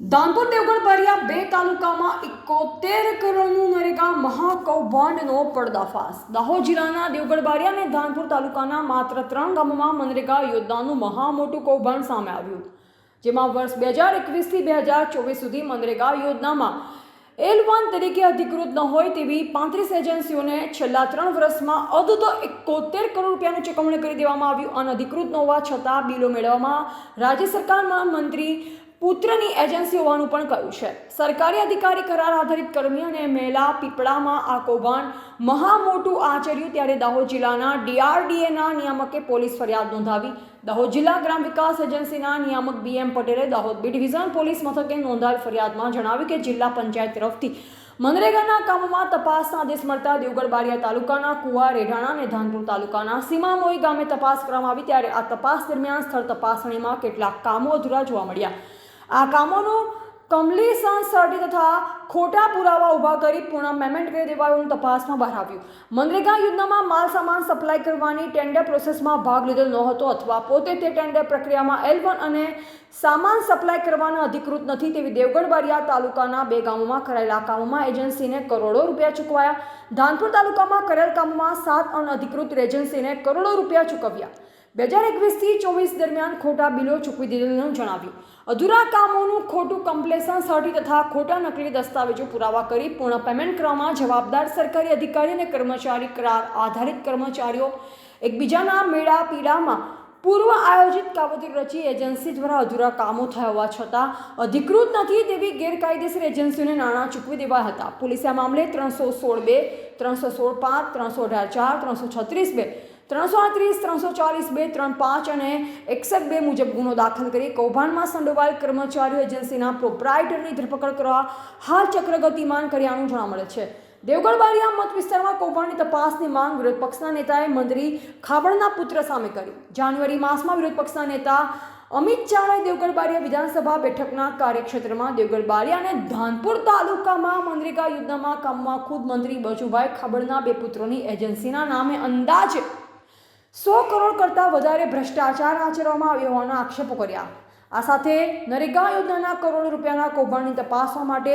ધાનપુર દેવગઢ બરિયા બે તાલુકામાં એકોતેર કરોડનું નરેગા મહાકૌભાંડનો પર્દાફાશ. દાહોદ જિલ્લાના દેવગઢ બારિયા અને ધાનપુર તાલુકાના માત્ર ત્રણ ગામોમાં મનરેગા યોજનાનું મહા મોટું કૌભાંડ સામે આવ્યું. જેમાં વર્ષ બે હજાર એકવીસથી બે હજાર ચોવીસ સુધી મનરેગા યોજનામાં એલ વન તરીકે અધિકૃત ન હોય તેવી પાંત્રીસ એજન્સીઓને છેલ્લા ત્રણ વર્ષમાં અદુતો એકોતેર કરોડ રૂપિયાની ચૂકવણી કરી દેવામાં આવ્યું. અનધિકૃત ન હોવા છતાં બિલો મેળવવામાં રાજ્ય સરકારમાં મંત્રી પુત્રની એજન્સી હોવાનું પણ કહ્યું છે. સરકારી અધિકારી કરાર આધારિત કર્મી અને મેલા પીપળામાં આ કૌભાંડ મહા મોટું આચર્યું ત્યારે દાહોદ જિલ્લાના ડીઆરડીએના નિયામકે પોલીસ ફરિયાદ નોંધાવી. દાહોદ જિલ્લા ગ્રામ વિકાસ એજન્સીના નિયામક બી એમ પટેલે દાહોદ બી ડિવિઝન પોલીસ મથકે નોંધાયેલ ફરિયાદમાં જણાવ્યું કે જિલ્લા પંચાયત તરફથી મનરેગાના કામોમાં તપાસના આદેશ મળતા દેવગઢ બારિયા તાલુકાના કુવા, રેઢાણા અને ધાનપુર તાલુકાના સીમામોઈ ગામે તપાસ કરવામાં આવી ત્યારે આ તપાસ દરમિયાન સ્થળ તપાસણીમાં કેટલાક કામો અધૂરા જોવા મળ્યા. આ કામોનું કમ્પ્લીશન સર્ટી તથા ખોટા પુરાવા ઊભા કરી પૂર્ણ પેમેન્ટ કરી દેવાયું તપાસમાં બહાર આવ્યું. મનરેગા યોજનામાં માલ સામાન સપ્લાય કરવાની ટેન્ડર પ્રોસેસમાં ભાગ લીધેલ ન હતો અથવા પોતે તે ટેન્ડર પ્રક્રિયામાં એલ અને સામાન સપ્લાય કરવાના અધિકૃત નથી તેવી દેવગઢ બારિયા તાલુકાના બે ગામોમાં કરાયેલા કામોમાં એજન્સીને કરોડો રૂપિયા ચૂકવાયા. ધાનપુર તાલુકામાં કરેલ કામોમાં સાત અનઅધિકૃત એજન્સીને કરોડો રૂપિયા ચૂકવ્યા. બે હજાર એકવીસથી ચોવીસ દરમિયાન ખોટા બિલો ચૂકવી દીધેલું જણાવ્યું. અધૂરા કામોનું ખોટું કમ્પ્લેશન સર્ટી તથા ખોટા નકલી દસ્તાવેજો પુરાવા કરી પૂર્ણ પેમેન્ટ કરવામાં જવાબદાર સરકારી અધિકારી અને કર્મચારી કરાર આધારિત કર્મચારીઓ એકબીજાના મેળા પીડામાં પૂર્વ આયોજિત કાવતરી રચી એજન્સી દ્વારા અધૂરા કામો થયા હોવા છતાં અધિકૃત નથી તેવી ગેરકાયદેસર એજન્સીઓને નાણાં ચૂકવી દેવા હતા. પોલીસે આ મામલે ત્રણસો સોળ બે, ત્રણસો સોળ પાંચ, ત્રણસો અઢાર ચાર, ત્રણસો છત્રીસ બે ત્રણસો આડત્રીસ ત્રણસો ચાલીસ, બે, ત્રણ, પાંચ અને એકસઠ બે મુજબ ગુનો દાખલ કરી કૌભાંડમાં સંડોવાયેલ કર્મચારીઓ એજન્સીના પ્રોપરાઇટરની ધરપકડ કરવા હાલ ચક્ર ગતિમાન કર્યાનું જોવા મળે છે. દેવગઢ બારિયા મત વિસ્તારમાં કૌભાંડની તપાસની માંગ વિરોધ પક્ષના નેતાએ મંત્રી ખાબડના પુત્ર સામે કરી. જાન્યુઆરી માસમાં વિરોધ પક્ષના નેતા અમિત ચાવડાએ દેવગઢ બારિયા વિધાનસભા બેઠકના કાર્યક્ષેત્રમાં દેવગઢ બારિયા અને ધાનપુર તાલુકામાં મનરેગા યોજનામાં કામમાં ખુદ મંત્રી બચુભાઈ ખાબડના બે પુત્રોની એજન્સીના નામે અંદાજે સો કરોડ કરતાં વધારે ભ્રષ્ટાચાર આચરવામાં આવ્યો હોવાના આક્ષેપો કર્યા. આ સાથે નરેગા યોજનાના કરોડો રૂપિયાના કૌભાંડની તપાસવા માટે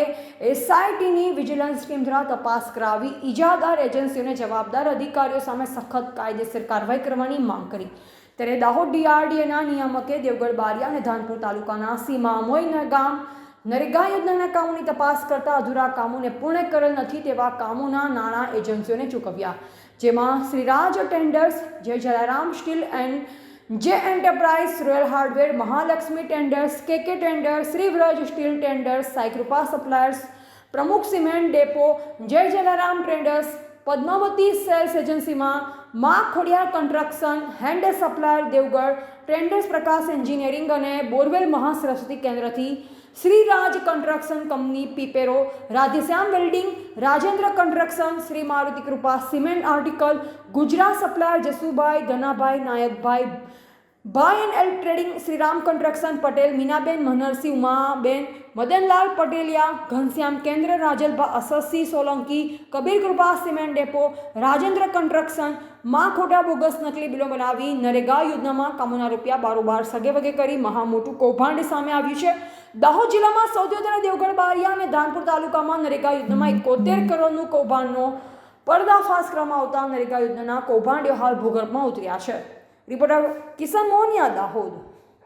એસઆઈટીની વિજિલન્સ ટીમ દ્વારા તપાસ કરાવી ઇજાદાર એજન્સીઓને જવાબદાર અધિકારીઓ સામે સખત કાયદેસર કાર્યવાહી કરવાની માંગ કરી. ત્યારે દાહોદ ડીઆરડીએના નિયામકે દેવગઢ બારિયા અને ધાનપુર તાલુકાના સીમા મોઈના ગામ નરેગા યોજનાના કામોની તપાસ કરતા અધૂરા કામોને પૂર્ણ કરેલ નથી તેવા કામોના નાણાં એજન્સીઓને ચૂકવ્યા. જેમાં Shriraj tenders, Jay Jalaram steel and J enterprise, royal hardware, Mahalaxmi tenders, K K tenders, Shrivraj steel tenders, Saikrupa suppliers, Pramukh cement depot, Jay Jalaram tenders, Padmavati sales એજન્સીમાં Maa Khodiyar construction, hand supplier Devgadh, tenders Prakash engineering અને borewell Mahasaraswati કેન્દ્રથી Shriraj construction company Pipero, Radheshyam welding, Rajendra construction, Shri Maruti Krupa cement article, Gujarat supplier Jasubhai, Dhanabhai, Nayakbhai bhai and L trading Shriram construction Patel Minaben Manharsinh Umaben, Madanlal Pateliya, Ghanshyam કેન્દ્ર, રાજલભા અસસી, Solanki, Kabir Krupa cement depot, Rajendra કન્સ્ટ્રક્શનમાં ખોટા bogus નકલી બિલો બનાવી, નરેગા યોજનામાં કામોના રૂપિયા બારોબાર સગે વગે કરી મહા મોટું કૌભાંડ સામે આવ્યું છે. દાહોદ જિલ્લામાં સૌથી વધારે દેવગઢ બારિયા અને ધાનપુર તાલુકામાં નરેગા યોજનામાં એકોતેર કરોડનું કૌભાંડનો પર્દાફાશ કરવામાં આવતા નરેગા યોજનાના કૌભાંડો હાલ ભૂગર્ભમાં ઉતર્યા છે. રિપોર્ટર કિશન મોહનિયા દાહોદ